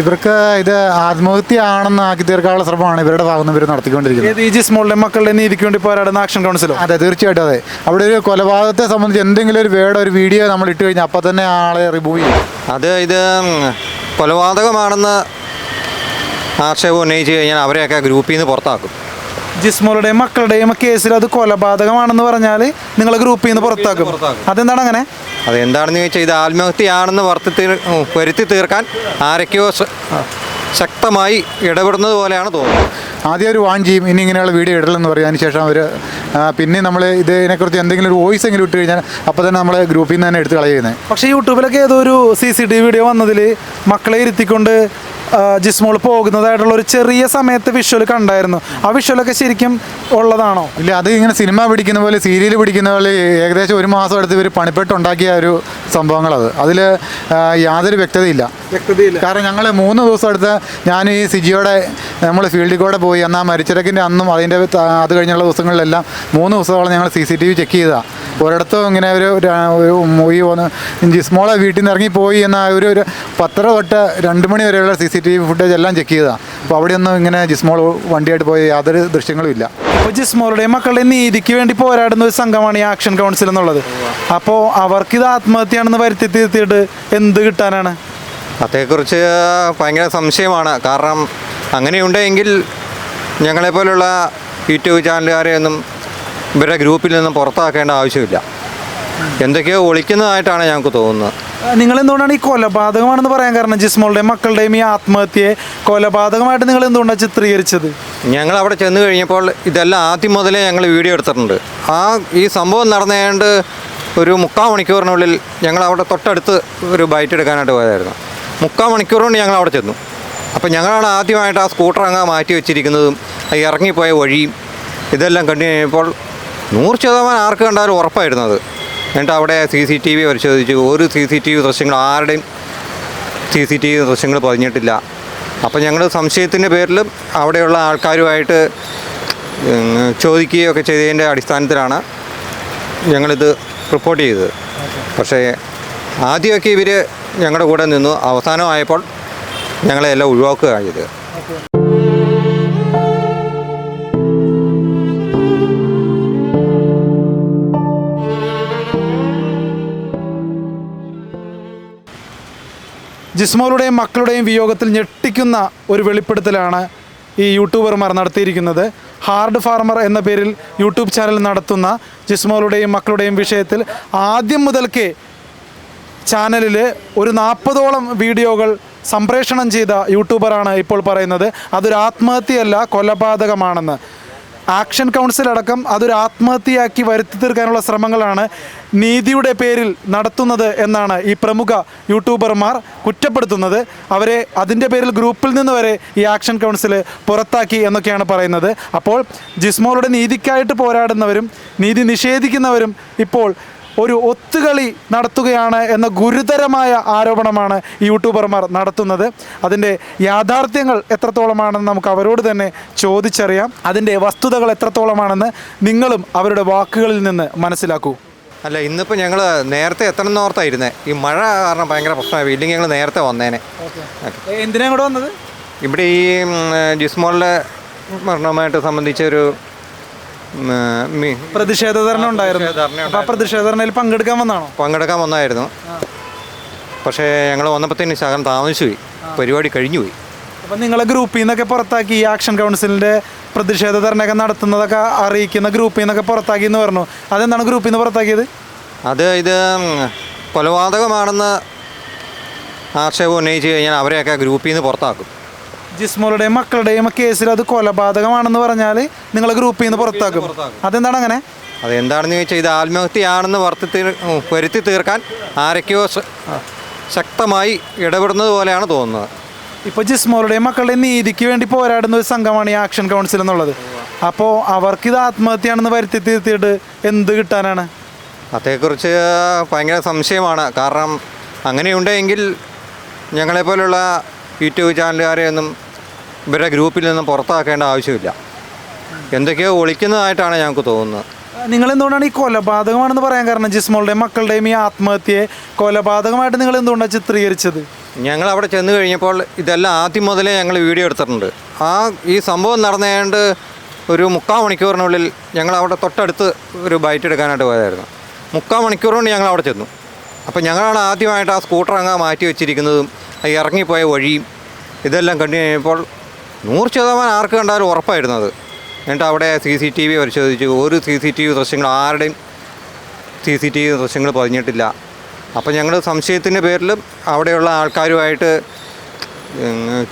ഇവർക്ക് ഇത് ആത്മഹത്യയാണെന്ന് ആക്കി തീർക്കാനുള്ള ശ്രമമാണ് ഇവരുടെ ഭാഗത്ത് നിന്ന് ഇവർ നടത്തിക്കൊണ്ടിരിക്കുന്നത്. ഈ ജി സ്മോളിലെ മക്കളുടെ നീതിക്ക് വേണ്ടി പോരാടുന്ന ആക്ഷൻ കൗൺസിലോ അതെ തീർച്ചയായിട്ടും അതെ. അവിടെ ഒരു കൊലപാതകത്തെ സംബന്ധിച്ച് എന്തെങ്കിലും ഒരു വേർഡ് ഒരു വീഡിയോ നമ്മൾ ഇട്ട് കഴിഞ്ഞാൽ അപ്പം തന്നെ ആളെ റിമൂവ് ചെയ്യും. അത് ഇത് കൊലപാതകമാണെന്ന് ആക്ഷേപം ഉന്നയിച്ച് കഴിഞ്ഞാൽ അവരെയൊക്കെ ഗ്രൂപ്പിൽ നിന്ന് പുറത്താക്കും. ജിസ്മോളുടെയും മക്കളുടെയും കേസിൽ അത് കൊലപാതകമാണെന്ന് പറഞ്ഞാൽ നിങ്ങൾ ഗ്രൂപ്പിൽ നിന്ന് പുറത്താക്കും. അതെന്താണ് അങ്ങനെ? അതെന്താണെന്ന് ചോദിച്ചാൽ ഇത് ആത്മഹത്യയാണെന്ന് വർത്തി വരുത്തി തീർക്കാൻ ആരൊക്കെയോ ശക്തമായി ഇടപെടുന്നത് പോലെയാണ് തോന്നുന്നത്. ആദ്യം ഒരു വാൺ ചെയ്യും ഇനി ഇങ്ങനെയുള്ള വീഡിയോ ഇടലെന്ന് പറയും. അതിനുശേഷം അവർ പിന്നെ നമ്മൾ ഇതിനെക്കുറിച്ച് എന്തെങ്കിലും ഒരു വോയിസ് എങ്കിലും ഇട്ട് കഴിഞ്ഞാൽ അപ്പോൾ തന്നെ നമ്മൾ ഗ്രൂപ്പിൽ നിന്ന് തന്നെ എടുത്ത് കളയുന്നത് പക്ഷേ യൂട്യൂബിലൊക്കെ ഏതോ ഒരു C C T V video വന്നതിൽ മക്കളെ ഇരുത്തിക്കൊണ്ട് ജിസ്മോൾ പോകുന്നതായിട്ടുള്ള ഒരു ചെറിയ സമയത്ത് വിഷ്വൽ കണ്ടായിരുന്നു. ആ വിഷ്വലൊക്കെ ശരിക്കും ഉള്ളതാണോ? ഇല്ല അത് ഇങ്ങനെ സിനിമ പിടിക്കുന്ന പോലെ സീരിയൽ പിടിക്കുന്ന പോലെ ഏകദേശം ഒരു മാസം അടുത്ത് ഇവർ പണിപ്പെട്ടുണ്ടാക്കിയ ഒരു സംഭവങ്ങളത്. അതിൽ യാതൊരു വ്യക്തതയില്ല. വ്യക്തതയില്ല. കാരണം ഞങ്ങൾ മൂന്ന് ദിവസം അടുത്ത് ഞാൻ ഈ സിജിയോടെ നമ്മൾ ഫീൽഡിൽ കൂടെ പോയി. എന്നാൽ മരിച്ചിടക്കിന്റെ അന്നും അതിന്റെ അത് കഴിഞ്ഞുള്ള ദിവസങ്ങളിലെല്ലാം മൂന്ന് ദിവസത്തോളം ഞങ്ങൾ C C T V check ചെയ്തതാണ് ഒരിടത്തും ഇങ്ങനെ ഒരു ഈ ജിസ്മോളെ വീട്ടിൽ നിന്ന് ഇറങ്ങിപ്പോയി എന്ന ഒരു ഒരു പത്തര തൊട്ട് രണ്ട് മണി വരെയുള്ള C C T V footage എല്ലാം ചെക്ക് ചെയ്തതാണ് അപ്പോൾ അവിടെയൊന്നും ഇങ്ങനെ ജിസ്മോൾ വണ്ടിയായിട്ട് പോയ യാതൊരു ദൃശ്യങ്ങളും ഇല്ല. അപ്പോൾ ജിസ്മോളുടെയും മക്കളുടെയും നീതിക്ക് വേണ്ടി പോരാടുന്ന ഒരു സംഘമാണ് ഈ ആക്ഷൻ കൗൺസിൽ എന്നുള്ളത്. അപ്പോൾ അവർക്കിത് ആത്മഹത്യയാണെന്ന് വരുത്തി തീർത്തിയിട്ട് എന്ത് കിട്ടാനാണ്? അതേക്കുറിച്ച് ഭയങ്കര സംശയമാണ്. കാരണം അങ്ങനെയുണ്ടെങ്കിൽ ഞങ്ങളെപ്പോലുള്ള യൂട്യൂബ് ചാനലുകാരെയൊന്നും ഇവരുടെ ഗ്രൂപ്പിൽ നിന്നും പുറത്താക്കേണ്ട ആവശ്യമില്ല. എന്തൊക്കെയോ ഒളിക്കുന്നതായിട്ടാണ് ഞങ്ങൾക്ക് തോന്നുന്നത്. നിങ്ങൾ എന്തുകൊണ്ടാണ് ഈ കൊലപാതകമാണെന്ന് പറയാൻ കാരണം ജിസ്മോളുടെയും മക്കളുടെയും ഈ ആത്മഹത്യയെ കൊലപാതകമായിട്ട് നിങ്ങൾ എന്തുകൊണ്ടാണ് ചിത്രീകരിച്ചത്? ഞങ്ങൾ അവിടെ ചെന്ന് കഴിഞ്ഞപ്പോൾ ഇതെല്ലാം ആദ്യം മുതലേ ഞങ്ങൾ വീഡിയോ എടുത്തിട്ടുണ്ട്. ആ ഈ സംഭവം നടന്നേണ്ട് ഒരു മുക്കാൽ മണിക്കൂറിനുള്ളിൽ ഞങ്ങൾ അവിടെ തൊട്ടടുത്ത് ഒരു ബൈറ്റ് എടുക്കാനായിട്ട് പോയതായിരുന്നു. മുക്കാൽ മണിക്കൂർ കൊണ്ട് ഞങ്ങൾ അവിടെ ചെന്നു. അപ്പോൾ ഞങ്ങളാണ് ആദ്യമായിട്ട് ആ സ്കൂട്ടർ അങ്ങ് മാറ്റി വെച്ചിരിക്കുന്നതും ഇറങ്ങിപ്പോയ വഴിയും ഇതെല്ലാം കണ്ടു കഴിഞ്ഞപ്പോൾ നൂറ് ശതമാനം ആർക്ക് കണ്ടാലും ഉറപ്പായിരുന്നത് എന്നിട്ട് അവിടെ സി സി ടി വി പരിശോധിച്ചു. ഒരു സി സി ടി വി ദൃശ്യങ്ങൾ ആരുടെയും സി സി ടി വി ദൃശ്യങ്ങൾ പതിഞ്ഞിട്ടില്ല. അപ്പോൾ ഞങ്ങൾ സംശയത്തിന്റെ പേരിൽ അവിടെയുള്ള ആൾക്കാരുമായിട്ട് ചോദിക്കുകയൊക്കെ ചെയ്തതിന്റെ അടിസ്ഥാനത്തിലാണ് ഞങ്ങളിത് റിപ്പോർട്ട് ചെയ്തത്. പക്ഷേ ആദ്യമൊക്കെ ഇവർ ഞങ്ങളുടെ കൂടെ നിന്നു. അവസാനമായപ്പോൾ ഞങ്ങളെ എല്ലാം ഒഴിവാക്കുകയാണ് ചെയ്തത്. ജിസ്മോളുടെയും മക്കളുടെയും വിയോഗത്തിൽ ഞെട്ടിക്കുന്ന ഒരു വെളിപ്പെടുത്തലാണ് ഈ യൂട്യൂബർമാർ നടത്തിയിരിക്കുന്നത്. ഹാർഡ് ഫാർമർ എന്ന പേരിൽ യൂട്യൂബ് ചാനൽ നടത്തുന്ന ജിസ്മോളുടെയും മക്കളുടെയും വിഷയത്തിൽ ആദ്യം മുതൽക്കേ ചാനലിൽ ഒരു നാൽപ്പതോളം വീഡിയോകൾ സംപ്രേഷണം ചെയ്ത യൂട്യൂബറാണ് ഇപ്പോൾ പറയുന്നത്. അതൊരു ആത്മഹത്യയല്ല കൊലപാതകമാണെന്ന്. ആക്ഷൻ കൗൺസിൽ അടക്കം അതൊരു ആത്മഹത്യയാക്കി വരുത്തി തീർക്കാനുള്ള ശ്രമങ്ങളാണ് നീതിയുടെ പേരിൽ നടത്തുന്നത് എന്നാണ് ഈ പ്രമുഖ യൂട്യൂബർമാർ കുറ്റപ്പെടുത്തുന്നത്. അവരെ അതിന്റെ പേരിൽ ഗ്രൂപ്പിൽ നിന്ന് വരെ ഈ ആക്ഷൻ കൗൺസിൽ പുറത്താക്കി എന്നൊക്കെയാണ് പറയുന്നത്. അപ്പോൾ ജിസ്മോളുടെ നീതിക്കായിട്ട് പോരാടുന്നവരും നീതി നിഷേധിക്കുന്നവരും ഇപ്പോൾ ഒരു ഒത്തുകളി നടത്തുകയാണ് എന്ന ഗുരുതരമായ ആരോപണമാണ് യൂട്യൂബർമാർ നടത്തുന്നത്. അതിന്റെ യാഥാർത്ഥ്യങ്ങൾ എത്രത്തോളമാണെന്ന് നമുക്ക് അവരോട് തന്നെ ചോദിച്ചറിയാം. അതിന്റെ വസ്തുതകൾ എത്രത്തോളമാണെന്ന് നിങ്ങളും അവരുടെ വാക്കുകളിൽ നിന്ന് മനസ്സിലാക്കൂ. അല്ല ഇന്നിപ്പോൾ ഞങ്ങൾ നേരത്തെ എത്തണം എന്നോർത്തായിരുന്നേ ഈ മഴ കാരണം ഭയങ്കര പ്രശ്നമായി. ഇല്ലെങ്കിൽ ഞങ്ങൾ നേരത്തെ വന്നേനെ. എന്തിനാ കൂടെ വന്നത്? ഇവിടെ ഈ ജിസ്മോളിലെ മരണവുമായിട്ട് സംബന്ധിച്ചൊരു പ്രതിഷേധ ധർണ ഉണ്ടായിരുന്നു. അപ്പൊ ആ പ്രതിഷേധ ധർണയിൽ പങ്കെടുക്കാൻ വന്നാണോ? പങ്കെടുക്കാൻ വന്നായിരുന്നു. പക്ഷേ ഞങ്ങൾ വന്നപ്പോഴത്തേന് ശകലം താമസിച്ചു പോയി പരിപാടി കഴിഞ്ഞു പോയി അപ്പം നിങ്ങളെ ഗ്രൂപ്പിൽ നിന്നൊക്കെ പുറത്താക്കി ഈ ആക്ഷൻ കൗൺസിലിന്റെ പ്രതിഷേധ ധർണയൊക്കെ നടത്തുന്നതൊക്കെ അറിയിക്കുന്ന ഗ്രൂപ്പിൽ നിന്നൊക്കെ പുറത്താക്കി എന്ന് പറഞ്ഞു. അതെന്താണ് ഗ്രൂപ്പിൽ നിന്ന് പുറത്താക്കിയത്? അത് ഇത് കൊലപാതകമാണെന്ന് ആക്ഷേപം ഉന്നയിച്ച് കഴിഞ്ഞാൽ അവരെയൊക്കെ ഗ്രൂപ്പിൽ നിന്ന് പുറത്താക്കും. ജിസ്മോളുടെയും മക്കളുടെയും കേസിൽ അത് കൊലപാതകമാണെന്ന് പറഞ്ഞാൽ നിങ്ങളെ ഗ്രൂപ്പിൽ നിന്ന് പുറത്താക്കും. അതെന്താണ് അങ്ങനെ? അതെന്താണെന്ന് ചോദിച്ചാൽ ഇത് ആത്മഹത്യയാണെന്ന് വർത്തി വരുത്തി തീർക്കാൻ ആരൊക്കെയോ ശക്തമായി ഇടപെടുന്നത് പോലെയാണ് തോന്നുന്നത്. ഇപ്പോൾ ജിസ്മോളുടെയും മക്കളുടെയും നീതിക്ക് വേണ്ടി പോരാടുന്ന ഒരു സംഘമാണ് ഈ ആക്ഷൻ കൗൺസിൽ എന്നുള്ളത്. അപ്പോൾ അവർക്കിത് ആത്മഹത്യയാണെന്ന് വരുത്തി തീർത്തിയിട്ട് എന്ത് കിട്ടാനാണ്? അതേക്കുറിച്ച് ഭയങ്കര സംശയമാണ്. കാരണം അങ്ങനെയുണ്ടെങ്കിൽ ഞങ്ങളെപ്പോലുള്ള യൂട്യൂബ് ചാനലുകാരെയൊന്നും ഇവരുടെ ഗ്രൂപ്പിൽ നിന്നും പുറത്താക്കേണ്ട ആവശ്യമില്ല. എന്തൊക്കെയോ ഒളിക്കുന്നതായിട്ടാണ് ഞങ്ങൾക്ക് തോന്നുന്നത്. നിങ്ങൾ എന്തുകൊണ്ടാണ് ഈ കൊലപാതകമാണെന്ന് പറയാൻ കാരണം ജിസ്മോളുടെയും മക്കളുടെയും ഈ ആത്മഹത്യയെ കൊലപാതകമായിട്ട് നിങ്ങൾ എന്തുകൊണ്ടാണ് ചിത്രീകരിച്ചത്? ഞങ്ങൾ അവിടെ ചെന്ന് കഴിഞ്ഞപ്പോൾ ഇതെല്ലാം ആദ്യം മുതലേ ഞങ്ങൾ വീഡിയോ എടുത്തിട്ടുണ്ട്. ആ ഈ സംഭവം നടന്നേണ്ട് ഒരു മുക്കാൽ മണിക്കൂറിനുള്ളിൽ ഞങ്ങൾ അവിടെ തൊട്ടടുത്ത് ഒരു ബൈറ്റ് എടുക്കാനായിട്ട് പോയതായിരുന്നു. മുക്കാൽ മണിക്കൂർ കൊണ്ട് ഞങ്ങൾ അവിടെ ചെന്നു. അപ്പോൾ ഞങ്ങളാണ് ആദ്യമായിട്ട് ആ സ്കൂട്ടർ അങ്ങ് മാറ്റി വെച്ചിരിക്കുന്നതും ഇറങ്ങിപ്പോയ വഴിയും ഇതെല്ലാം കണ്ടു കഴിഞ്ഞപ്പോൾ നൂറ് ശതമാനം ആർക്ക് കണ്ടാലും ഉറപ്പായിരുന്നത് എന്നിട്ട് അവിടെ സി സി ടി വി പരിശോധിച്ചു. ഒരു സി സി ടി വി ദൃശ്യങ്ങൾ ആരുടെയും സി സി ടി വി ദൃശ്യങ്ങൾ പതിഞ്ഞിട്ടില്ല. അപ്പോൾ ഞങ്ങൾ സംശയത്തിന്റെ പേരിൽ അവിടെയുള്ള ആൾക്കാരുമായിട്ട്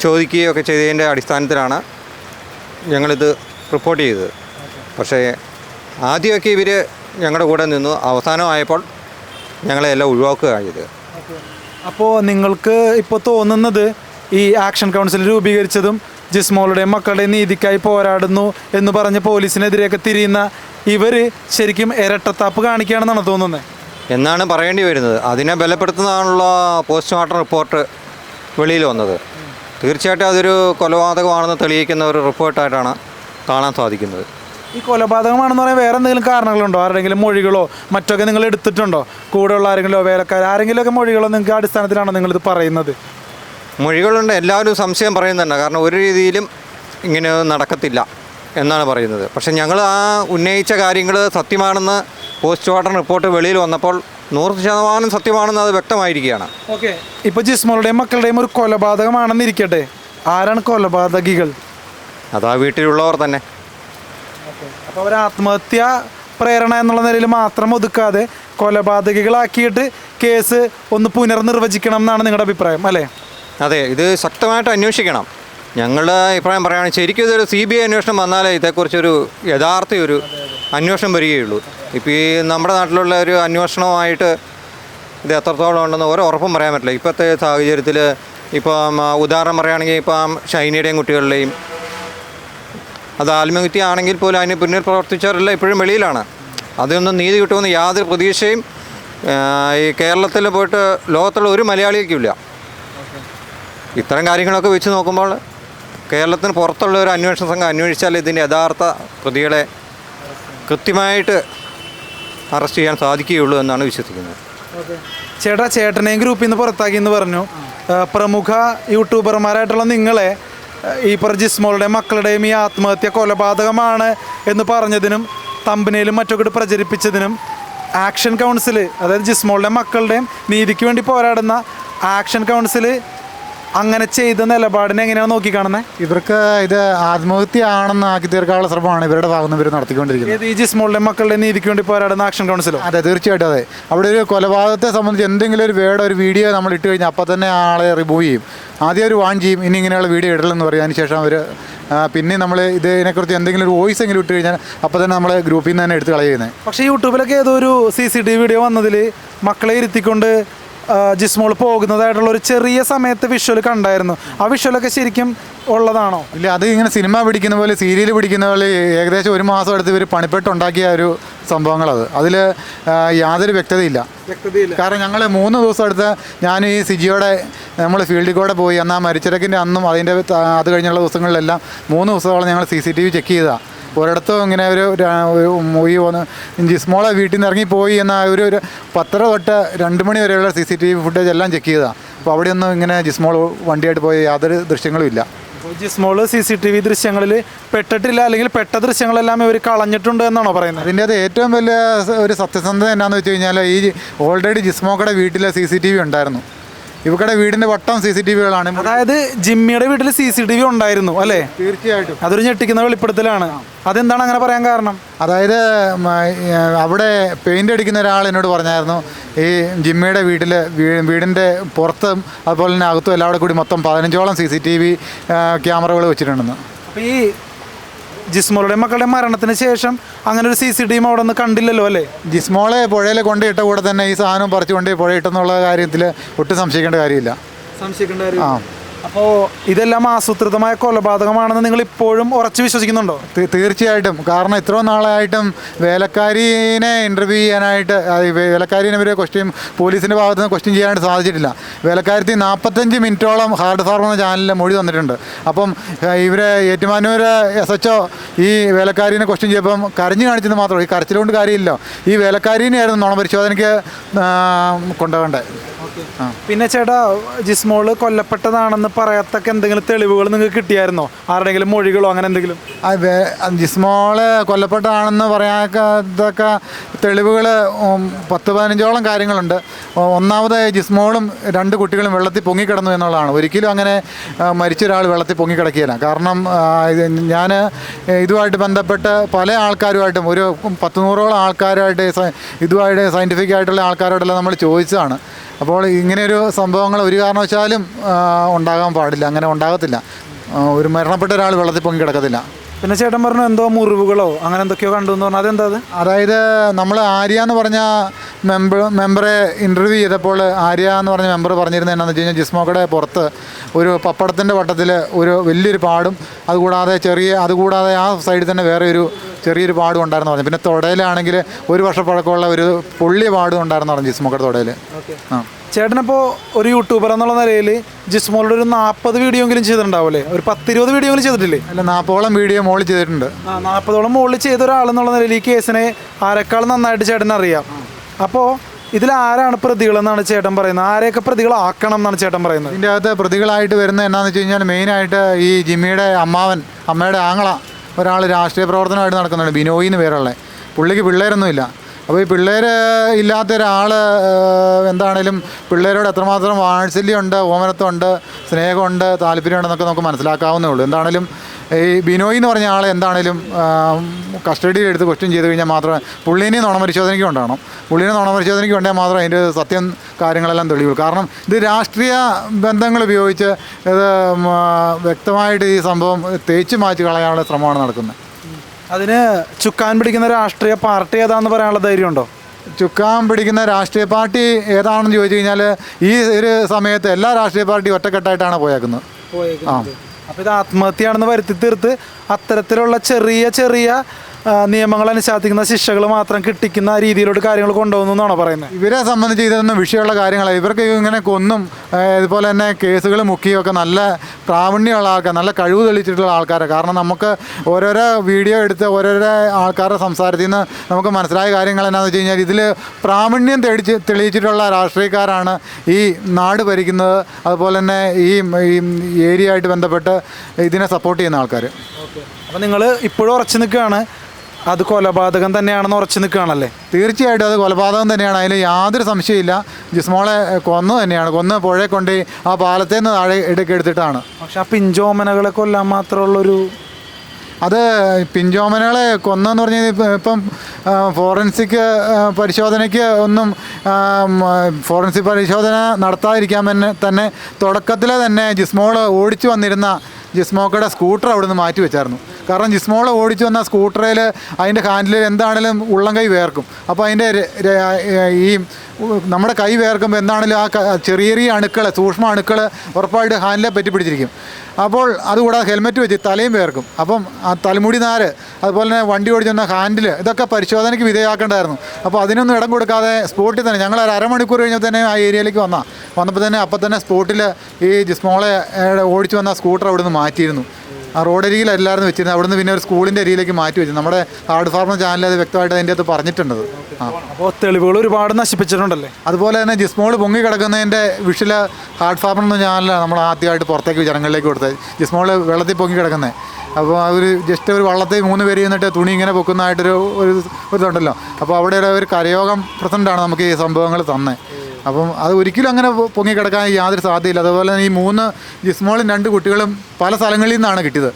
ചോദിക്കുകയൊക്കെ ചെയ്തതിന്റെ അടിസ്ഥാനത്തിലാണ് ഞങ്ങളിത് റിപ്പോർട്ട് ചെയ്തത്. പക്ഷേ ആദ്യമൊക്കെ ഇവർ ഞങ്ങളുടെ കൂടെ നിന്നു. അവസാനമായപ്പോൾ ഞങ്ങളെ എല്ലാം ചെയ്തത്. അപ്പോൾ നിങ്ങൾക്ക് ഇപ്പോൾ തോന്നുന്നത് ഈ ആക്ഷൻ കൗൺസിൽ രൂപീകരിച്ചതും ജിസ്മോളുടെയും മക്കളുടെയും നീതിക്കായി പോരാടുന്നു എന്ന് പറഞ്ഞ് പോലീസിനെതിരെയൊക്കെ തിരിയുന്ന ഇവർ ശരിക്കും ഇരട്ടത്താപ്പ് കാണിക്കുകയാണെന്നാണ് തോന്നുന്നത്. എന്നാണ് പറയേണ്ടി വരുന്നത്. അതിനെ ബലപ്പെടുത്തുന്നതാണുള്ള പോസ്റ്റ്മോർട്ടം റിപ്പോർട്ട് വെളിയിൽ വന്നത്. തീർച്ചയായിട്ടും അതൊരു കൊലപാതകമാണെന്ന് തെളിയിക്കുന്ന ഒരു റിപ്പോർട്ടായിട്ടാണ് കാണാൻ സാധിക്കുന്നത്. ഈ കൊലപാതകമാണെന്ന് പറയാൻ വേറെ എന്തെങ്കിലും കാരണങ്ങളുണ്ടോ? ആരുടെങ്കിലും മൊഴികളോ മറ്റൊക്കെ നിങ്ങൾ എടുത്തിട്ടുണ്ടോ? കൂടെയുള്ള ആരെങ്കിലും വേലക്കാർ ആരെങ്കിലുമൊക്കെ മൊഴികളോ നിങ്ങൾക്ക് അടിസ്ഥാനത്തിലാണോ നിങ്ങളിത് പറയുന്നത്? മൊഴികളുണ്ട്. എല്ലാവരും സംശയം പറയുന്നുണ്ട് കാരണം ഒരു രീതിയിലും ഇങ്ങനെ നടക്കത്തില്ല എന്നാണ് പറയുന്നത്. പക്ഷേ ഞങ്ങൾ ആ ഉന്നയിച്ച കാര്യങ്ങൾ സത്യമാണെന്ന് പോസ്റ്റ്മോർട്ടം റിപ്പോർട്ട് വെളിയിൽ വന്നപ്പോൾ നൂറ് ശതമാനം സത്യമാണെന്ന് അത് വ്യക്തമായിരിക്കുകയാണ്. ഓക്കെ. ഇപ്പോൾ ജിസ്മോളുടെയും മക്കളുടെയും ഒരു കൊലപാതകമാണെന്നിരിക്കട്ടെ ആരാണ് കൊലപാതകികൾ? അതാ വീട്ടിലുള്ളവർ തന്നെ. അപ്പോൾ അവർ ആത്മഹത്യ പ്രേരണ എന്നുള്ള നിലയിൽ മാത്രം ഒതുക്കാതെ കൊലപാതകികളാക്കിയിട്ട് കേസ് ഒന്ന് പുനർനിർവചിക്കണം എന്നാണ് നിങ്ങളുടെ അഭിപ്രായം അല്ലേ? അതെ ഇത് ശക്തമായിട്ട് അന്വേഷിക്കണം. ഞങ്ങളുടെ അഭിപ്രായം പറയുകയാണെങ്കിൽ ശരിക്കും ഇതൊരു സി ബി ഐ അന്വേഷണം വന്നാലേ ഇതേക്കുറിച്ചൊരു യഥാർത്ഥ ഒരു അന്വേഷണം വരികയുള്ളൂ. ഇപ്പോൾ ഈ നമ്മുടെ നാട്ടിലുള്ള ഒരു അന്വേഷണമായിട്ട് ഇത് എത്രത്തോളം ഉണ്ടെന്ന് ഓരോ ഉറപ്പും പറയാൻ പറ്റില്ല. ഇപ്പോഴത്തെ സാഹചര്യത്തിൽ ഇപ്പം ഉദാഹരണം പറയുകയാണെങ്കിൽ ഇപ്പം ഷൈനയുടെയും കുട്ടികളുടെയും അത് ആത്മഹത്യ ആണെങ്കിൽ പോലും അതിന് പിന്നിൽ പ്രവർത്തിച്ചവരെല്ലാം ഇപ്പോഴും വെളിയിലാണ്. അതിനൊന്നും നീതി കിട്ടുമെന്ന് യാതൊരു പ്രതീക്ഷയും ഈ കേരളത്തിൽ പോയിട്ട് ലോകത്തുള്ള ഒരു മലയാളിക്കുമില്ല ഇത്തരം കാര്യങ്ങളൊക്കെ വെച്ച് നോക്കുമ്പോൾ കേരളത്തിന് പുറത്തുള്ള ഒരു അന്വേഷണ സംഘം അന്വേഷിച്ചാൽ ഇതിന്റെ യഥാർത്ഥ പ്രതികളെ കൃത്യമായിട്ട് അറസ്റ്റ് ചെയ്യാൻ സാധിക്കുകയുള്ളൂ എന്നാണ് വിശ്വസിക്കുന്നത്. ചേട്ടാ ചേട്ടനെയും ഗ്രൂപ്പിൽ നിന്ന് പുറത്താക്കി എന്ന് പറഞ്ഞു. പ്രമുഖ യൂട്യൂബർമാരായിട്ടുള്ള നിങ്ങളെ ഈ പറഞ്ഞ ജിസ്മോളുടെയും മക്കളുടെയും ഈ ആത്മഹത്യ കൊലപാതകമാണ് എന്ന് പറഞ്ഞതിനും തമ്പനയിലും മറ്റൊക്കെ പ്രചരിപ്പിച്ചതിനും ആക്ഷൻ കൗൺസിൽ അതായത് ജിസ്മോളുടെ മക്കളുടെയും നീതിക്ക് വേണ്ടി പോരാടുന്ന ആക്ഷൻ കൗൺസിൽ അങ്ങനെ ചെയ്ത നിലപാടിനെ എങ്ങനെയാണ് നോക്കിക്കാണുന്നത് ഇവർക്ക് ഇത് ആത്മഹത്യ ആണെന്ന് ആക്കി തീർക്കാനുള്ള ശ്രമമാണ് ഇവരുടെ ഭാഗത്ത് നിന്ന് ഇവർ നടത്തിക്കൊണ്ടിരിക്കുന്നത്. ഈ ജിസ്മോളുടെ മക്കളുടെ നീതിക്ക് വേണ്ടി പോരാടുന്ന ആക്ഷൻ കൗൺസിലോ അതെ തീർച്ചയായിട്ടും അതെ. അവിടെ ഒരു കൊലപാതകത്തെ സംബന്ധിച്ച് എന്തെങ്കിലും ഒരു വേർഡ് ഒരു വീഡിയോ നമ്മൾ ഇട്ട് കഴിഞ്ഞാൽ അപ്പോൾ തന്നെ ആളെ റിമൂവ് ചെയ്യും. ആദ്യം ഒരു വാൺ ചെയ്യും ഇനി ഇങ്ങനെയുള്ള വീഡിയോ ഇടലെന്ന് പറയും. അതിനുശേഷം അവർ പിന്നെ നമ്മൾ ഇതിനെക്കുറിച്ച് എന്തെങ്കിലും ഒരു വോയിസ് എങ്കിലും ഇട്ട് കഴിഞ്ഞാൽ അപ്പോൾ തന്നെ നമ്മൾ ഗ്രൂപ്പിൽ നിന്ന് തന്നെ എടുത്ത് കളയുന്നത് പക്ഷേ യൂട്യൂബിലൊക്കെ ഏതോ ഒരു C C T V video വന്നതിൽ മക്കളെ ഇരുത്തിക്കൊണ്ട് ജിസ്മോൾ പോകുന്നതായിട്ടുള്ള ഒരു ചെറിയ സമയത്ത് വിഷ്വൽ കണ്ടായിരുന്നു. ആ വിഷ്വലൊക്കെ ശരിക്കും ഉള്ളതാണോ? ഇല്ല അത് ഇങ്ങനെ സിനിമ പിടിക്കുന്ന പോലെ സീരിയൽ പിടിക്കുന്ന പോലെ ഏകദേശം ഒരു മാസം എടുത്ത് ഇവർ പണിപ്പെട്ടുണ്ടാക്കിയ ഒരു സംഭവങ്ങളത് അതിൽ യാതൊരു വ്യക്തതയില്ല. വ്യക്തതയില്ല. കാരണം ഞങ്ങൾ മൂന്ന് ദിവസം എടുത്ത് ഞാൻ ഈ സിജിയോടെ നമ്മൾ ഫീൽഡിൽ കൂടെ പോയി എന്നാൽ മരിച്ചിടക്കിന്റെ അന്നും അതിന്റെ അത് കഴിഞ്ഞുള്ള ദിവസങ്ങളിലെല്ലാം മൂന്ന് ദിവസത്തോളം ഞങ്ങൾ C C T V check ചെയ്തതാണ് ഒരിടത്തും ഇങ്ങനെ ഒരു ഈ ഒന്ന് ജിസ്മോളെ വീട്ടിൽ നിന്ന് ഇറങ്ങിപ്പോയി എന്ന ഒരു ഒരു പത്തര തൊട്ട് രണ്ട് മണി വരെയുള്ള C C T V footage എല്ലാം ചെക്ക് ചെയ്തതാണ് അപ്പോൾ അവിടെയൊന്നും ഇങ്ങനെ ജിസ്മോൾ വണ്ടിയായിട്ട് പോയ യാതൊരു ദൃശ്യങ്ങളും ഇല്ല. Jismol C C T V ദൃശ്യങ്ങളിൽ പെട്ടിട്ടില്ല അല്ലെങ്കിൽ പെട്ട ദൃശ്യങ്ങളെല്ലാം ഇവർ കളഞ്ഞിട്ടുണ്ട് എന്നാണോ പറയുന്നത്? അതിന്റെ അത് ഏറ്റവും വലിയ ഒരു സത്യസന്ധത എന്നാന്ന് വെച്ച് കഴിഞ്ഞാൽ ഈ ഓൾറെഡി ജിസ്മോക്കടെ വീട്ടിലെ സി സി ടി വി ഉണ്ടായിരുന്നു. ഇവക്കടെ വീടിന്റെ വട്ടം സി സി ടി വികളാണ്. അതായത് ജിമ്മിയുടെ വീട്ടിൽ സി സി ടി വി ഉണ്ടായിരുന്നു അല്ലേ? തീർച്ചയായിട്ടും. അതൊരു ഞെട്ടിക്കുന്ന വെളിപ്പെടുത്തലാണ്. അതെന്താണ് അങ്ങനെ പറയാൻ കാരണം? അതായത് അവിടെ പെയിന്റ് അടിക്കുന്ന ഒരാൾ എന്നോട് പറഞ്ഞായിരുന്നു ഈ ജിമ്മിയുടെ വീട്ടിൽ വീടിന്റെ പുറത്തും അതുപോലെ തന്നെ അകത്തും എല്ലാവിടെ കൂടി മൊത്തം പതിനഞ്ചോളം സി സി ടി വി ക്യാമറകൾ വെച്ചിട്ടുണ്ടെന്ന്. അപ്പോൾ ഈ ജിസ്മോളുടെ മക്കളുടെ മരണത്തിന് ശേഷം അങ്ങനെ ഒരു സി സി ടി അവിടെ നിന്ന് കണ്ടില്ലല്ലോ അല്ലേ? ജിസ്മോളെ പുഴയിൽ കൊണ്ടിട്ട കൂടെ തന്നെ ഈ സാധനം പറിച്ചു കൊണ്ട് പുഴയിട്ടെന്നുള്ള കാര്യത്തിൽ ഒട്ടും സംശയിക്കേണ്ട കാര്യമില്ല. സംശയിക്കേണ്ട ആ. അപ്പോൾ ഇതെല്ലാം ആസൂത്രിതമായ കൊലപാതകമാണെന്ന് നിങ്ങൾ ഇപ്പോഴും ഉറച്ചു വിശ്വസിക്കുന്നുണ്ടോ? തീർച്ചയായിട്ടും. കാരണം ഇത്രയും നാളായിട്ടും വേലക്കാരിനെ ഇന്റർവ്യൂ ചെയ്യാനായിട്ട് വേലക്കാരിനെ ഇവരെ ക്വസ്റ്റ്യൻ പോലീസിന്റെ ഭാഗത്ത് നിന്ന് ക്വസ്റ്റ്യൻ ചെയ്യാനായിട്ട് സാധിച്ചിട്ടില്ല. വേലക്കാരത്തി നാൽപ്പത്തഞ്ച് മിനിറ്റോളം ഹാർഡ് എന്ന ചാനലിൽ മൊഴി തന്നിട്ടുണ്ട്. അപ്പം ഇവരെ ഏറ്റുമാനൂർ എസ് എച്ച് ഈ വേലക്കാരിനെ ക്വസ്റ്റ്യൻ ചെയ്യപ്പം കരഞ്ഞു കാണിച്ചത് മാത്രമേ ഈ കരച്ചിലുകൊണ്ട് കാര്യമില്ല. ഈ വേലക്കാരിനെയായിരുന്നു നുണ പരിശോധനയ്ക്ക് ആ, കൊണ്ടുപോകേണ്ടത് പിന്നെ ചേട്ടാ ജിസ്മോൾ കൊല്ലപ്പെട്ടതാണെന്ന് പറയത്തക്ക എന്തെങ്കിലും തെളിവുകൾ നിങ്ങൾക്ക് കിട്ടിയായിരുന്നോ? ആരുടെങ്കിലും മൊഴികളോ അങ്ങനെ എന്തെങ്കിലും? ജിസ്മോൾ കൊല്ലപ്പെട്ടതാണെന്ന് പറയാത്തക്ക തെളിവുകൾ പത്ത് പതിനഞ്ചോളം കാര്യങ്ങളുണ്ട്. ഒന്നാമത് ജിസ്മോളും രണ്ട് കുട്ടികളും വെള്ളത്തിൽ പൊങ്ങിക്കിടന്നു എന്നുള്ളതാണ്. ഒരിക്കലും അങ്ങനെ മരിച്ച ഒരാൾ വെള്ളത്തിൽ പൊങ്ങിക്കിടക്കുകയില്ല. കാരണം ഞാൻ ഇതുമായിട്ട് ബന്ധപ്പെട്ട് പല ആൾക്കാരുമായിട്ടും ഒരു പത്ത് നൂറോളം ആൾക്കാരുമായിട്ട് ഇതുമായിട്ട് സയന്റിഫിക് ആയിട്ടുള്ള ആൾക്കാരോടെല്ലാം നമ്മൾ ചോദിച്ചതാണ്. അപ്പോൾ ഇങ്ങനെയൊരു സംഭവങ്ങൾ ഒരു കാരണവശാലും ഉണ്ടാകാൻ പാടില്ല. അങ്ങനെ ഉണ്ടാകത്തില്ല. ഒരു മരണപ്പെട്ട ഒരാൾ വെള്ളത്തിൽ പൊങ്ങി കിടക്കത്തില്ല. പിന്നെ ചേട്ടൻ പറഞ്ഞു എന്തോ മുറിവുകളോ അങ്ങനെ എന്തൊക്കെയോ കണ്ടു എന്ന് പറഞ്ഞാൽ അതെന്താ അത്? അതായത് നമ്മൾ ആര്യ എന്ന് പറഞ്ഞ മെമ്പർ മെമ്പറെ ഇന്റർവ്യൂ ചെയ്തപ്പോൾ ആര്യ എന്ന് പറഞ്ഞ മെമ്പർ പറഞ്ഞിരുന്നത് എന്നാന്ന് വെച്ച് കഴിഞ്ഞാൽ ജിസ്മോക്കടെ പുറത്ത് ഒരു പപ്പടത്തിന്റെ വട്ടത്തിൽ ഒരു വലിയൊരു പാടും. അതുകൂടാതെ ചെറിയ അതുകൂടാതെ ആ സൈഡിൽ തന്നെ വേറെ ഒരു ചെറിയൊരു പാടും ഉണ്ടായിരുന്നു പറഞ്ഞു. പിന്നെ തുടയിലാണെങ്കിൽ ഒരു വർഷം പഴക്കമുള്ള ഒരു പൊള്ളിയ പാടും ഉണ്ടായിരുന്നു പറഞ്ഞു ജിസ്മോക്കടെ തുടയിൽ ആ. ചേട്ടനപ്പോൾ ഒരു യൂട്യൂബർ എന്നുള്ള നിലയിൽ ജിസ്മോളുടെ ഒരു നാൽപ്പത് വീഡിയോ എങ്കിലും ചെയ്തിട്ടുണ്ടാവില്ലേ ഒരു പത്തിരുപത് വീഡിയോ എങ്കിലും ചെയ്തിട്ടില്ലേ? അല്ല നാൽപ്പതോളം വീഡിയോ മോളിൽ ചെയ്തിട്ടുണ്ട്. ആ നാൽപ്പതോളം മോളിൽ ചെയ്ത ഒരാളെന്നുള്ള നിലയിൽ ഈ കേസിനെ ആരെക്കാളും നന്നായിട്ട് ചേട്ടൻ അറിയാം അപ്പോൾ ഇതിൽ ആരാണ് പ്രതികളെന്നാണ് ചേട്ടൻ പറയുന്നത്? ആരെയൊക്കെ പ്രതികളാക്കണം എന്നാണ് ചേട്ടൻ പറയുന്നത്? ഇതിന്റെ അകത്ത് പ്രതികളായിട്ട് വരുന്നത് എന്നാന്ന് വെച്ച് കഴിഞ്ഞാൽ മെയിനായിട്ട് ഈ ജിമ്മിയുടെ അമ്മാവൻ അമ്മയുടെ ആങ്ങള ഒരാൾ രാഷ്ട്രീയ പ്രവർത്തനമായിട്ട് നടക്കുന്നുണ്ട്. ബിനോയി എന്ന് പേരുള്ള. പുള്ളിക്ക് പിള്ളേരൊന്നുമില്ല. അപ്പോൾ ഈ പിള്ളേർ ഇല്ലാത്ത ഒരാൾ എന്താണേലും പിള്ളേരോട് എത്രമാത്രം വാത്സല്യമുണ്ട് ഓമനത്വമുണ്ട് സ്നേഹമുണ്ട് താല്പര്യമുണ്ടെന്നൊക്കെ നമുക്ക് മനസ്സിലാക്കാവുന്നേ ഉള്ളൂ. എന്താണേലും ഈ ബിനോയ് എന്ന് പറഞ്ഞ ആളെ എന്താണേലും കസ്റ്റഡിയിൽ എടുത്ത് ക്വസ്റ്റ്യൻ ചെയ്ത് കഴിഞ്ഞാൽ മാത്രമേ പുള്ളീനെ നുണപരിശോധനയ്ക്ക് കൊണ്ടാണോ പുള്ളീനെ നുണപരിശോധനയ്ക്ക് കൊണ്ടാൽ മാത്രമേ അതിന്റെ സത്യം കാര്യങ്ങളെല്ലാം തെളിയുള്ളൂ. കാരണം ഇത് രാഷ്ട്രീയ ബന്ധങ്ങൾ ഉപയോഗിച്ച് ഇത് വ്യക്തമായിട്ട് ഈ സംഭവം തേച്ച് മാറ്റി കളയാനുള്ള ശ്രമമാണ് നടക്കുന്നത്. അതിന് ചുക്കാൻ പിടിക്കുന്ന രാഷ്ട്രീയ പാർട്ടി ഏതാണെന്ന് പറയാനുള്ള ധൈര്യമുണ്ടോ? ചുക്കാൻ പിടിക്കുന്ന രാഷ്ട്രീയ പാർട്ടി ഏതാണെന്ന് ചോദിച്ചു കഴിഞ്ഞാൽ ഈ ഒരു സമയത്ത് എല്ലാ രാഷ്ട്രീയ പാർട്ടിയും ഒറ്റക്കെട്ടായിട്ടാണ് പോയേക്കുന്നത്. ആ. അപ്പോൾ ഇത് ആത്മഹത്യയാണെന്ന് വരുത്തി തീർത്ത് അത്തരത്തിലുള്ള ചെറിയ ചെറിയ നിയമങ്ങൾ അനുശാസിക്കുന്ന ശിക്ഷകൾ മാത്രം കിട്ടിക്കുന്ന രീതിയിലോട്ട് കാര്യങ്ങൾ കൊണ്ടുപോകുന്നു എന്നാണോ പറയുന്നത്? ഇവരെ സംബന്ധിച്ച് ഇതൊന്നും വിഷയമുള്ള കാര്യങ്ങളാണ് ഇവർക്ക് ഇങ്ങനെ കൊന്നും ഇതുപോലെ തന്നെ കേസുകൾ മുക്കിയൊക്കെ നല്ല പ്രാവീണ്യമുള്ള ആൾക്കാർ നല്ല കഴിവ് തെളിയിച്ചിട്ടുള്ള ആൾക്കാരാണ്. കാരണം നമുക്ക് ഓരോരോ വീഡിയോ എടുത്ത് ഓരോരോ ആൾക്കാരുടെ സംസാരത്തിൽ നിന്ന് നമുക്ക് മനസ്സിലായ കാര്യങ്ങൾ എന്നാന്ന് വെച്ച് കഴിഞ്ഞാൽ ഇതിൽ പ്രാവീണ്യം തെളിച്ച് തെളിയിച്ചിട്ടുള്ള രാഷ്ട്രീയക്കാരാണ് ഈ നാട് ഭരിക്കുന്നത്. അതുപോലെ തന്നെ ഈ ഈ ഏരിയ ആയിട്ട് ബന്ധപ്പെട്ട് ഇതിനെ സപ്പോർട്ട് ചെയ്യുന്ന ആൾക്കാർ അപ്പോൾ നിങ്ങൾ ഇപ്പോഴും ഉറച്ചു നിൽക്കുകയാണ്. അത് കൊലപാതകം തന്നെയാണെന്ന് ഉറച്ചു നിൽക്കുകയാണല്ലേ? തീർച്ചയായിട്ടും അത് കൊലപാതകം തന്നെയാണ്. അതിൽ യാതൊരു സംശയമില്ല ജിസ്മോളെ കൊന്നു തന്നെയാണ്. കൊന്ന് പുഴയെ കൊണ്ട് ആ പാലത്തിൽ നിന്ന് താഴെ എടുക്കെടുത്തിട്ടാണ് പക്ഷെ ആ പിഞ്ചോമനകളെ കൊല്ലാൻ മാത്രമുള്ളൊരു അത് പിഞ്ചോമനകളെ കൊന്നെന്ന് പറഞ്ഞാൽ ഇപ്പം ഫോറൻസിക് പരിശോധനയ്ക്ക് ഒന്നും ഫോറൻസിക് പരിശോധന നടത്താതിരിക്കാൻ തന്നെ തന്നെ തുടക്കത്തിലെ തന്നെ ജിസ്മോൾ ഓടിച്ചു വന്നിരുന്ന ജിസ്മോക്കയുടെ സ്കൂട്ടർ അവിടെ നിന്ന് മാറ്റി വെച്ചായിരുന്നു. കാരണം ജിസ്മോളെ ഓടിച്ചു വന്ന സ്കൂട്ടറിൽ അതിന്റെ ഹാൻഡിൽ എന്താണേലും ഉള്ളം കൈ വേർക്കും. അപ്പോൾ അതിന്റെ ഈ നമ്മുടെ കൈ വേർക്കുമ്പോൾ എന്താണേലും ആ ചെറിയ ചെറിയ അണുക്കൾ സൂക്ഷ്മ അണുക്കൾ ഉറപ്പായിട്ട് ഹാൻഡിലെ പറ്റി പിടിച്ചിരിക്കും. അപ്പോൾ അതുകൂടാതെ ഹെൽമെറ്റ് വെച്ച് തലയും വേർക്കും. അപ്പം ആ തലമുടി നാര് അതുപോലെ തന്നെ വണ്ടി ഓടിച്ചെന്ന ഹാൻഡിൽ ഇതൊക്കെ പരിശോധനയ്ക്ക് വിധേയമാക്കേണ്ടായിരുന്നു. അപ്പോൾ അതിനൊന്നും ഇടം കൊടുക്കാതെ സ്പോട്ടിൽ തന്നെ ഞങ്ങൾ ഒരു അരമണിക്കൂർ കഴിഞ്ഞപ്പോൾ തന്നെ ആ ഏരിയയിലേക്ക് വന്നാൽ വന്നപ്പോൾ തന്നെ അപ്പം തന്നെ സ്പോട്ടിൽ ഈ ജിസ്മോളെ ഓടിച്ചു വന്ന സ്കൂട്ടർ അവിടെ നിന്ന് മാറ്റിയിരുന്നു. ആ റോഡരികിലല്ലായിരുന്നു വെച്ചിരുന്നത്. അവിടുന്ന് പിന്നെ ഒരു സ്കൂളിന്റെ അരിയിലേക്ക് മാറ്റി വെച്ചു. നമ്മുടെ ഹാർഡ് ഫാർമർ ചാനൽ അത് വ്യക്തമായിട്ട് അതിന്റെ അകത്ത് പറഞ്ഞിട്ടുണ്ടത്. ആ. അപ്പോൾ തെളിവുകൾ ഒരുപാട് നശിപ്പിച്ചിട്ടുണ്ടല്ലേ? അതുപോലെ തന്നെ ജിസ്മോൾ പൊങ്ങി കിടക്കുന്നതിന്റെ വിഷില ഹാർഡ് ഫാർമർ എന്ന ചാനലാണ് നമ്മൾ ആദ്യമായിട്ട് പുറത്തേക്ക് ജനങ്ങളിലേക്ക് കൊടുത്തത്. ജിസ്മോൾ വെള്ളത്തിൽ പൊങ്ങി കിടക്കുന്നത് അപ്പോൾ അവർ ജസ്റ്റ് ഒരു വള്ളത്തിൽ മൂന്ന് പേര് ചെന്നിട്ട് തുണി ഇങ്ങനെ പൊക്കുന്നതായിട്ടൊരു ഒരു ഇതുണ്ടല്ലോ. അപ്പോൾ അവിടെ ഒരു- ഒരു കരയോഗം പ്രസന്റാണ് നമുക്ക് ഈ സംഭവങ്ങൾ തന്നെ. അപ്പം അത് ഒരിക്കലും അങ്ങനെ പൊങ്ങിക്കിടക്കാൻ പൊങ്ങി കിടക്കാൻ യാതൊരു സാധ്യതയില്ല. അതുപോലെ തന്നെ ഈ മൂന്ന് ജിസ്മോളും രണ്ട് കുട്ടികളും പല സ്ഥലങ്ങളിൽ നിന്നാണ് കിട്ടിയത്.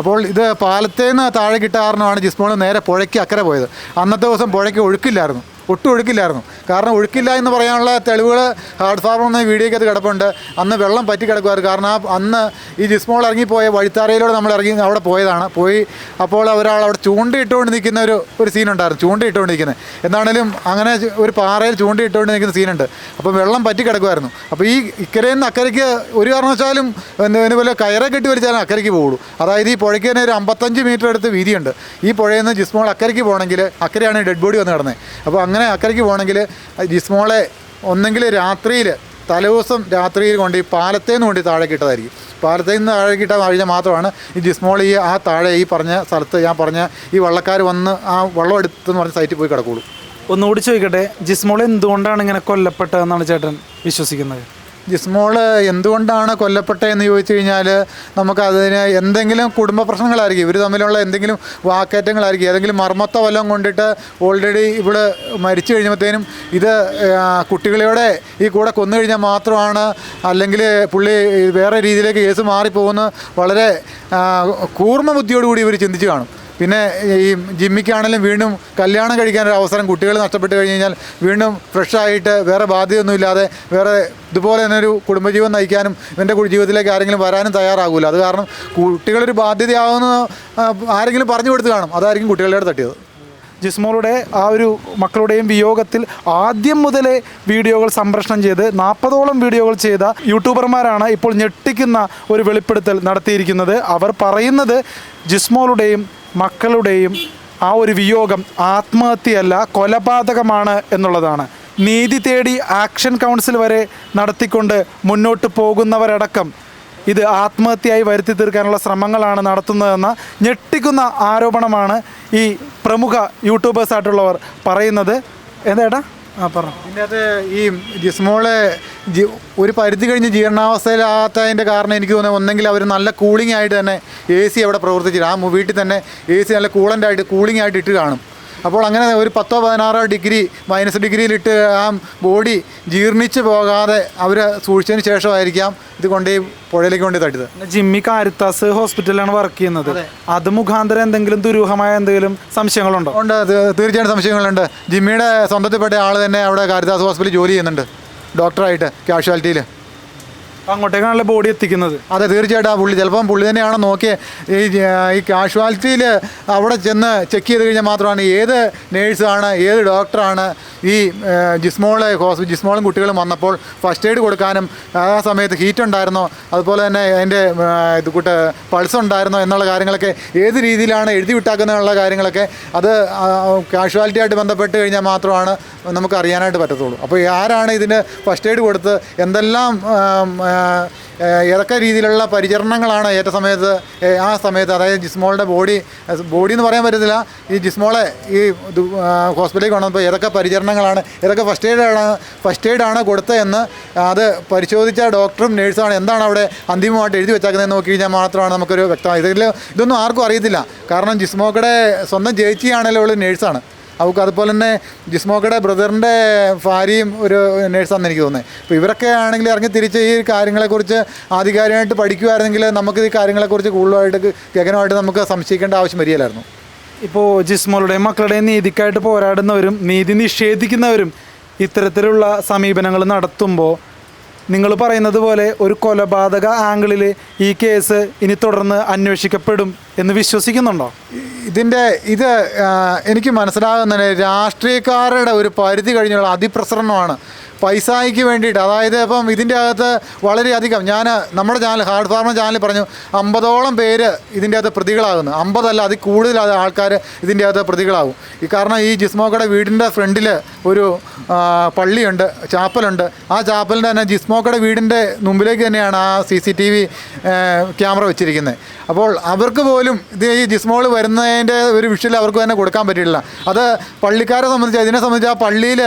അപ്പോൾ ഇത് പാലത്തേന്ന് താഴെ കിട്ടാ ജിസ്മോൾ നേരെ പുഴയ്ക്ക് അക്കരെ പോയത്. അന്നത്തെ ദിവസം പുഴയ്ക്ക് ഒഴുക്കില്ലായിരുന്നു. ഒട്ടും ഒഴുക്കില്ലായിരുന്നു. കാരണം ഒഴുക്കില്ല എന്ന് പറയാനുള്ള തെളിവുകൾ ഹാർഡ് ഫാർമർ എന്ന വീഡിയോയ്ക്കകത്ത് കിടപ്പുണ്ട്. അന്ന് വെള്ളം പറ്റി കിടക്കുമായിരുന്നു കാരണം ആ അന്ന് ഈ ജിസ്മോൾ ഇറങ്ങിപ്പോയ വഴിത്താരയിലൂടെ നമ്മൾ ഇറങ്ങി അവിടെ പോയതാണ്. പോയി അപ്പോൾ ഒരാൾ അവിടെ ചൂണ്ടയിട്ടുകൊണ്ട് നിൽക്കുന്ന ഒരു ഒരു സീനുണ്ടായിരുന്നു ചൂണ്ടയിട്ടുകൊണ്ട് നിൽക്കുന്നത്. എന്താണേലും അങ്ങനെ ഒരു പാറയിൽ ചൂണ്ടയിട്ടുകൊണ്ട് നിൽക്കുന്ന സീനുണ്ട് അപ്പോൾ വെള്ളം പറ്റി കിടക്കുമായിരുന്നു അപ്പോൾ ഈ ഇക്കരയിൽ നിന്ന് അക്കരയ്ക്ക് ഒരു കാരണവശാലും ഇതുപോലെ പോലെ കയറെ കെട്ടി വലിച്ചാലും അക്കരയ്ക്ക് പോകുള്ളൂ അതായത് ഈ പുഴയ്ക്ക് തന്നെ ഒരു അമ്പത്തഞ്ച് മീറ്റർ അടുത്ത് വീതിയുണ്ട്. ഈ പുഴയിൽ നിന്ന് ജിസ്മോൾ അക്കരയ്ക്ക് പോകണമെങ്കിൽ അക്കരയാണ് ഡെഡ് ബോഡി വന്ന് കിടന്നത്. അപ്പോൾ അങ്ങനെ അക്കരയ്ക്ക് പോകണമെങ്കിൽ ജിസ്മോളെ ഒന്നെങ്കിൽ രാത്രിയിൽ തലേദിവസം രാത്രിയിൽ കൊണ്ട് ഈ പാലത്തിൽ നിന്ന് കൊണ്ട് താഴെ കിട്ടതായിരിക്കും പാലത്തിൽ നിന്ന് താഴെ കിട്ടാൻ കഴിഞ്ഞാൽ മാത്രമാണ് ഈ ജിസ്മോൾ ഈ ആ താഴെ ഈ പറഞ്ഞ സ്ഥലത്ത് ഞാൻ പറഞ്ഞ ഈ വള്ളക്കാർ വന്ന് ആ വള്ളം എടുത്തെന്ന് പറഞ്ഞ സൈറ്റിൽ പോയി കിടക്കുള്ളൂ. ഒന്നുകൂടി ചോദിക്കട്ടെ ജിസ്മോൾ എന്തുകൊണ്ടാണ് ഇങ്ങനെ കൊല്ലപ്പെട്ടതെന്നാണ് ചേട്ടൻ വിശ്വസിക്കുന്നത്? ജിസ്മോൾ എന്തുകൊണ്ടാണ് കൊല്ലപ്പെട്ടതെന്ന് ചോദിച്ചു കഴിഞ്ഞാൽ നമുക്കതിന് എന്തെങ്കിലും കുടുംബ പ്രശ്നങ്ങളായിരിക്കും. ഇവർ തമ്മിലുള്ള എന്തെങ്കിലും വാക്കേറ്റങ്ങളായിരിക്കും. ഏതെങ്കിലും മർമ്മത്തോ വല്ലതും കൊണ്ടിട്ട് ഓൾറെഡി ഇവിടെ മരിച്ചു കഴിഞ്ഞപ്പോഴത്തേനും ഇത് കുട്ടികളോടെ ഈ കൂടെ കൊന്നു കഴിഞ്ഞാൽ മാത്രമാണ് അല്ലെങ്കിൽ പുള്ളി വേറെ രീതിയിലേക്ക് കേസ് മാറിപ്പോകുന്ന വളരെ കൂർമ്മ ബുദ്ധിയോടുകൂടി ഇവർ ചിന്തിച്ചു കാണും. പിന്നെ ഈ ജിമ്മിക്കാണെങ്കിലും വീണ്ടും കല്യാണം കഴിക്കാനൊരു അവസരം കുട്ടികൾ നഷ്ടപ്പെട്ട് കഴിഞ്ഞ് കഴിഞ്ഞാൽ വീണ്ടും ഫ്രഷായിട്ട് വേറെ ബാധ്യതയൊന്നുമില്ലാതെ വേറെ ഇതുപോലെ തന്നെ ഒരു കുടുംബജീവൻ നയിക്കാനും ഇവന്റെ ജീവിതത്തിലേക്ക് ആരെങ്കിലും വരാനും തയ്യാറാകില്ല അത് കാരണം കുട്ടികളൊരു ബാധ്യതയാവുന്ന ആരെങ്കിലും പറഞ്ഞു കൊടുത്ത് കാണും. അതായിരിക്കും കുട്ടികളുടെ തട്ടിയത്. ജിസ്മോളുടെ ആ ഒരു മക്കളുടെയും വിയോഗത്തിൽ ആദ്യം മുതലേ വീഡിയോകൾ സംപ്രേഷണം ചെയ്ത് നാൽപ്പതോളം വീഡിയോകൾ ചെയ്ത യൂട്യൂബർമാരാണ് ഇപ്പോൾ ഞെട്ടിക്കുന്ന ഒരു വെളിപ്പെടുത്തൽ നടത്തിയിരിക്കുന്നത്. അവർ പറയുന്നത് ജിസ്മോളുടെയും മക്കളുടെയും ആ ഒരു വിയോഗം ആത്മഹത്യയല്ല കൊലപാതകമാണ് എന്നുള്ളതാണ്. നീതി തേടി ആക്ഷൻ കൗൺസിൽ വരെ നടത്തിക്കൊണ്ട് മുന്നോട്ട് പോകുന്നവരടക്കം ഇത് ആത്മഹത്യയായി വരുത്തി തീർക്കാനുള്ള ശ്രമങ്ങളാണ് നടത്തുന്നതെന്ന ഞെട്ടിക്കുന്ന ആരോപണമാണ് ഈ പ്രമുഖ യൂട്യൂബേഴ്സായിട്ടുള്ളവർ പറയുന്നത്. എന്താ ആ പറഞ്ഞു. പിന്നെ അത് ഈ ജിസ്മോളെ ഒരു പരിധി കഴിഞ്ഞ് ജീർണാവസ്ഥയിലാത്തതിന്റെ കാരണം എനിക്ക് തോന്നുന്നത് ഒന്നെങ്കിൽ അവർ നല്ല കൂളിംഗ് ആയിട്ട് തന്നെ എ സി അവിടെ പ്രവർത്തിച്ചിട്ട് ആ വീട്ടിൽ തന്നെ എ സി നല്ല കൂളന്റായിട്ട് കൂളിംഗ് ആയിട്ട് ഇട്ട് കാണും. അപ്പോൾ അങ്ങനെ ഒരു പത്തോ പതിനാറോ ഡിഗ്രി മൈനസ് ഡിഗ്രിയിലിട്ട് ആ ബോഡി ജീർണിച്ച് പോകാതെ അവർ സൂക്ഷിച്ചതിന് ശേഷമായിരിക്കാം ഇത് കൊണ്ട് പുഴയിലേക്ക് കൊണ്ട് തട്ടിയത്. ജിമ്മി കാരിത്താസ് ഹോസ്പിറ്റലിലാണ് വർക്ക് ചെയ്യുന്നത്. അത്. മുഖാന്തരം എന്തെങ്കിലും ദുരൂഹമായ എന്തെങ്കിലും സംശയങ്ങളുണ്ടോ? ഉണ്ട്. തീർച്ചയായിട്ടും സംശയങ്ങളുണ്ട്. ജിമ്മിയുടെ സ്വന്തത്തിൽപ്പെട്ട ആൾ തന്നെ അവിടെ കാരിത്താസ് ഹോസ്പിറ്റലിൽ ജോലി ചെയ്യുന്നുണ്ട്. ഡോക്ടറായിട്ട് കാഷ്വാലിറ്റിയിൽ അങ്ങോട്ടേക്കാണല്ലോ ബോഡി എത്തിക്കുന്നത്? അതെ തീർച്ചയായിട്ടും ആ പുള്ളി ചിലപ്പം പുള്ളി തന്നെയാണ് നോക്കി ഈ ഈ കാഷ്വാലിറ്റിയിൽ അവിടെ ചെന്ന് ചെക്ക് ചെയ്ത് കഴിഞ്ഞാൽ മാത്രമാണ് ഏത് നേഴ്സാണ് ഏത് ഡോക്ടറാണ് ഈ ജിസ്മോൾ ഹോസ് ജിസ്മോളും കുട്ടികളും വന്നപ്പോൾ ഫസ്റ്റ് എയ്ഡ് കൊടുക്കാനും ആ സമയത്ത് ഹീറ്റ് ഉണ്ടായിരുന്നോ. അതുപോലെ തന്നെ അതിന്റെ ഇത് കൂട്ട് പൾസ് ഉണ്ടായിരുന്നോ എന്നുള്ള കാര്യങ്ങളൊക്കെ ഏത് രീതിയിലാണ് എഴുതി വിട്ടാക്കുന്നുള്ള കാര്യങ്ങളൊക്കെ അത് കാഷ്വാലിറ്റി ആയിട്ട് ബന്ധപ്പെട്ട് കഴിഞ്ഞാൽ മാത്രമാണ് നമുക്ക് അറിയാനായിട്ട് പറ്റത്തുള്ളൂ. അപ്പോൾ ആരാണ് ഇതിന് ഫസ്റ്റ് എയ്ഡ് കൊടുത്ത് എന്തെല്ലാം ഏതൊക്കെ രീതിയിലുള്ള പരിചരണങ്ങളാണ് ഏറ്റ സമയത്ത് ആ സമയത്ത് അതായത് ജിസ്മോളുടെ ബോഡി ബോഡി എന്ന് പറയാൻ പറ്റത്തില്ല. ഈ ജിസ്മോളെ ഈ ഹോസ്പിറ്റലിൽ കൊണ്ടുവന്നപ്പോൾ ഏതൊക്കെ പരിചരണങ്ങളാണ് ഇതൊക്കെ ഫസ്റ്റ് എയ്ഡാണ് ഫസ്റ്റ് എയ്ഡാണ് കൊടുത്തതെന്ന് അത് പരിശോധിച്ച ഡോക്ടറും നേഴ്സാണ് എന്താണ് അവിടെ അന്തിമമായിട്ട് എഴുതി വെച്ചേക്കുന്നതെന്ന് നോക്കി കഴിഞ്ഞാൽ മാത്രമാണ് നമുക്കൊരു വ്യക്തമായി ഇതിൽ ഇതൊന്നും ആർക്കും അറിയത്തില്ല. കാരണം ജിസ്മോക്കയുടെ സ്വന്തം ചേച്ചിയാണല്ലോ ഉള്ള നേഴ്സാണ് അവൾക്ക് അതുപോലെ തന്നെ ജിസ്മോക്കയുടെ ബ്രദറിന്റെ ഭാര്യയും ഒരു നേഴ്സാണെന്ന് എനിക്ക് തോന്നുന്നത്. അപ്പോൾ ഇവരൊക്കെ ആണെങ്കിൽ ഇറങ്ങി തിരിച്ച് ഈ കാര്യങ്ങളെക്കുറിച്ച് ആധികാരികമായിട്ട് പഠിക്കുമായിരുന്നെങ്കിൽ നമുക്ക് ഈ കാര്യങ്ങളെക്കുറിച്ച് കൂടുതലായിട്ട് ഗഗനമായിട്ട് നമുക്ക് സംശയിക്കേണ്ട ആവശ്യം വരികയില്ലായിരുന്നു. ഇപ്പോൾ ജിസ്മോളുടെയും മക്കളുടെയും നീതിക്കായിട്ട് പോരാടുന്നവരും നീതി നിഷേധിക്കുന്നവരും ഇത്തരത്തിലുള്ള സമീപനങ്ങൾ നടത്തുമ്പോൾ നിങ്ങൾ പറയുന്നത് പോലെ ഒരു കൊലപാതക ആംഗിളിൽ ഈ കേസ് ഇനി തുടർന്ന് അന്വേഷിക്കപ്പെടും എന്ന് വിശ്വസിക്കുന്നുണ്ടോ? ഇതിന്റെ ഇത് എനിക്ക് മനസ്സിലാകുന്നത് രാഷ്ട്രീയക്കാരുടെ ഒരു പരിധി കഴിഞ്ഞുള്ള അതിപ്രസരണമാണ് പൈസായ്ക്ക് വേണ്ടിയിട്ട് അതായത് ഇപ്പം ഇതിന്റെ അകത്ത് വളരെയധികം ഞാൻ നമ്മുടെ ചാനൽ ഹാർഡ് ഫാർമർ ചാനൽ പറഞ്ഞു അമ്പതോളം പേര് ഇതിന്റെ അകത്ത് പ്രതികളാകുന്നു. അമ്പതല്ല അതിൽ കൂടുതൽ ആൾക്കാർ ഇതിന്റെ അകത്ത് പ്രതികളാകും. ഈ കാരണം ഈ ജിസ്മോക്കയുടെ വീടിന്റെ ഫ്രണ്ടിൽ ഒരു പള്ളിയുണ്ട് ചാപ്പലുണ്ട്. ആ ചാപ്പലിന്റെ തന്നെ ജിസ്മോക്കയുടെ വീടിന്റെ മുമ്പിലേക്ക് തന്നെയാണ് ആ C C T V camera വെച്ചിരിക്കുന്നത് അപ്പോൾ അവർക്ക് പോലും ഇത് ഈ ജിസ്മോൾ വരുന്നതിന്റെ ഒരു വിഷ്വൽ അവർക്ക് തന്നെ കൊടുക്കാൻ പറ്റിയിട്ടില്ല. അത് പള്ളിക്കാരെ സംബന്ധിച്ച് ഇതിനെ സംബന്ധിച്ച് ആ പള്ളിയിൽ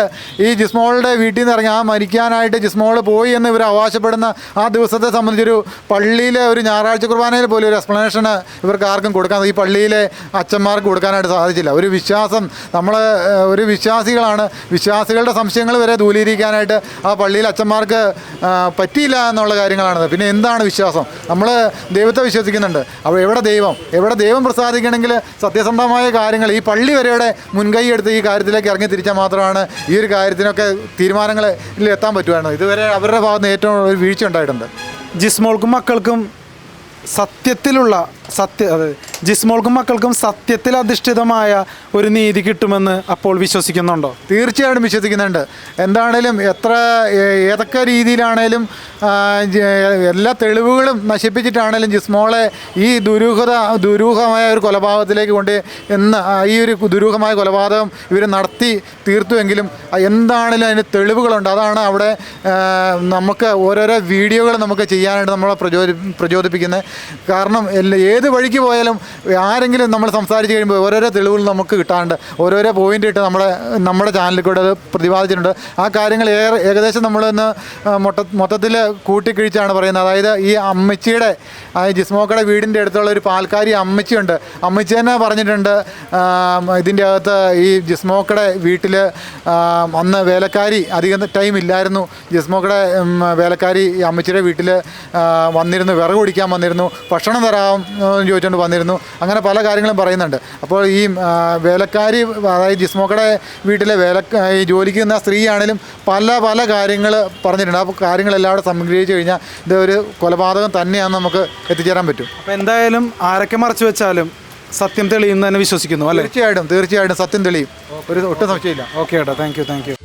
ഈ ജിസ്മോളുടെ വീട്ടിൽ നിന്ന് ഇറങ്ങി ആ മരിക്കാനായിട്ട് ജിസ്മോൾ പോയി എന്ന് ഇവർ അവകാശപ്പെടുന്ന ആ ദിവസത്തെ സംബന്ധിച്ചൊരു പള്ളിയിലെ ഒരു ഞായറാഴ്ച കുർബാനയിൽ പോലും ഒരു എക്സ്പ്ലനേഷന് ഇവർക്ക് ആർക്കും കൊടുക്കാൻ ഈ പള്ളിയിലെ അച്ഛന്മാർക്ക് കൊടുക്കാനായിട്ട് സാധിച്ചില്ല. ഒരു വിശ്വാസം നമ്മൾ ഒരു വിശ്വാസികളാണ്. വിശ്വാസികളുടെ സംശയങ്ങൾ വരെ ദൂലീകരിക്കാനായിട്ട് ആ പള്ളിയിൽ അച്ഛന്മാർക്ക് പറ്റിയില്ല എന്നുള്ള കാര്യങ്ങളാണ് പിന്നെ എന്താണ് വിശ്വാസം? നമ്മൾ ദൈവത്തെ വിശ്വസിക്കുന്നുണ്ട്. അപ്പോൾ എവിടെ ദൈവം? എവിടെ ദൈവം പ്രസാദിക്കണമെങ്കിൽ സത്യസന്ധമായ കാര്യങ്ങൾ ഈ പള്ളി വരെയുടെ മുൻകൈ എടുത്ത് ഈ കാര്യത്തിലേക്ക് ഇറങ്ങി തിരിച്ചാൽ മാത്രമാണ് ഈ ഒരു കാര്യത്തിനൊക്കെ എത്താൻ പറ്റുമായിരുന്നു ഇതുവരെ അവരുടെ ഭാഗത്ത് ഏറ്റവും ഒരു വീഴ്ച ഉണ്ടായിട്ടുണ്ട്. ജിസ്മോൾക്കും മക്കൾക്കും സത്യത്തിലുള്ള സത്യ അതെ ജിസ്മോൾക്കും മക്കൾക്കും സത്യത്തിൽ അധിഷ്ഠിതമായ ഒരു നീതി കിട്ടുമെന്ന് അപ്പോൾ വിശ്വസിക്കുന്നുണ്ടോ? തീർച്ചയായിട്ടും വിശ്വസിക്കുന്നുണ്ട്. എന്താണേലും എത്ര ഏതൊക്കെ രീതിയിലാണേലും എല്ലാ തെളിവുകളും നശിപ്പിച്ചിട്ടാണേലും ജിസ്മോളെ ഈ ദുരൂഹത ദുരൂഹമായ ഒരു കൊലപാതകത്തിലേക്ക് കൊണ്ട് എന്ന് ഈ ഒരു ദുരൂഹമായ കൊലപാതകം ഇവർ നടത്തി തീർത്തുവെങ്കിലും എന്താണേലും അതിന് തെളിവുകളുണ്ട്. അതാണ് അവിടെ നമുക്ക് ഓരോരോ വീഡിയോകൾ നമുക്ക് ചെയ്യാനായിട്ട് നമ്മളെ പ്രചോദി പ്രചോദിപ്പിക്കുന്നത്. കാരണം എല്ലാ ഏത് വഴിക്ക് പോയാലും ആരെങ്കിലും നമ്മൾ സംസാരിച്ച് കഴിയുമ്പോൾ ഓരോരോ തെളിവുകൾ നമുക്ക് കിട്ടാറുണ്ട്. ഓരോരോ പോയിന്റ് ഇട്ട് നമ്മുടെ നമ്മുടെ ചാനലിൽ കൂടെ അത് പ്രതിപാദിച്ചിട്ടുണ്ട്. ആ കാര്യങ്ങൾ ഏകദേശം നമ്മളൊന്ന് മൊത്ത മൊത്തത്തിൽ കൂട്ടിക്കിഴിച്ചാണ് പറയുന്നത്. അതായത് ഈ അമ്മച്ചിയുടെ ജിസ്മോക്കയുടെ വീടിന്റെ അടുത്തുള്ള ഒരു പാൽക്കാരി അമ്മച്ചിയുണ്ട്. അമ്മച്ചി തന്നെ പറഞ്ഞിട്ടുണ്ട് ഇതിന്റെ അകത്ത് ഈ ജിസ്മോക്കയുടെ വീട്ടിൽ അന്ന് വേലക്കാരി അധികം ടൈം ഇല്ലായിരുന്നു. ജിസ്മോക്കയുടെ വേലക്കാരി അമ്മച്ചിയുടെ വീട്ടിൽ വന്നിരുന്നു വിറക് കുടിക്കാൻ വന്നിരുന്നു. ഭക്ഷണം തരാം എന്ന് ചോദിച്ചുകൊണ്ട് വന്നിരുന്നു. അങ്ങനെ പല കാര്യങ്ങളും പറയുന്നുണ്ട്. അപ്പോൾ ഈ വേലക്കാരി അതായത് ജിസ്മോക്കടെ വീട്ടിലെ വേല ഈ ജോലിക്ക് നിന്ന സ്ത്രീയാണേലും പല പല കാര്യങ്ങൾ പറഞ്ഞിട്ടുണ്ട്. അപ്പോൾ കാര്യങ്ങളെല്ലാം കൂടെ സംഗ്രഹിച്ചു കഴിഞ്ഞാൽ ഇത് ഒരു കൊലപാതകം തന്നെയാണ് നമുക്ക് എത്തിച്ചേരാൻ പറ്റും. അപ്പോൾ എന്തായാലും ആരൊക്കെ മറച്ചു വെച്ചാലും സത്യം തെളിയുന്നു തന്നെ വിശ്വസിക്കുന്നു അല്ലേ? തീർച്ചയായിട്ടും തീർച്ചയായിട്ടും സത്യം തെളിയും. ഒരു ഒട്ടും സംശയമില്ല. ഓക്കെ ഏട്ടാ താങ്ക് യു താങ്ക് യു.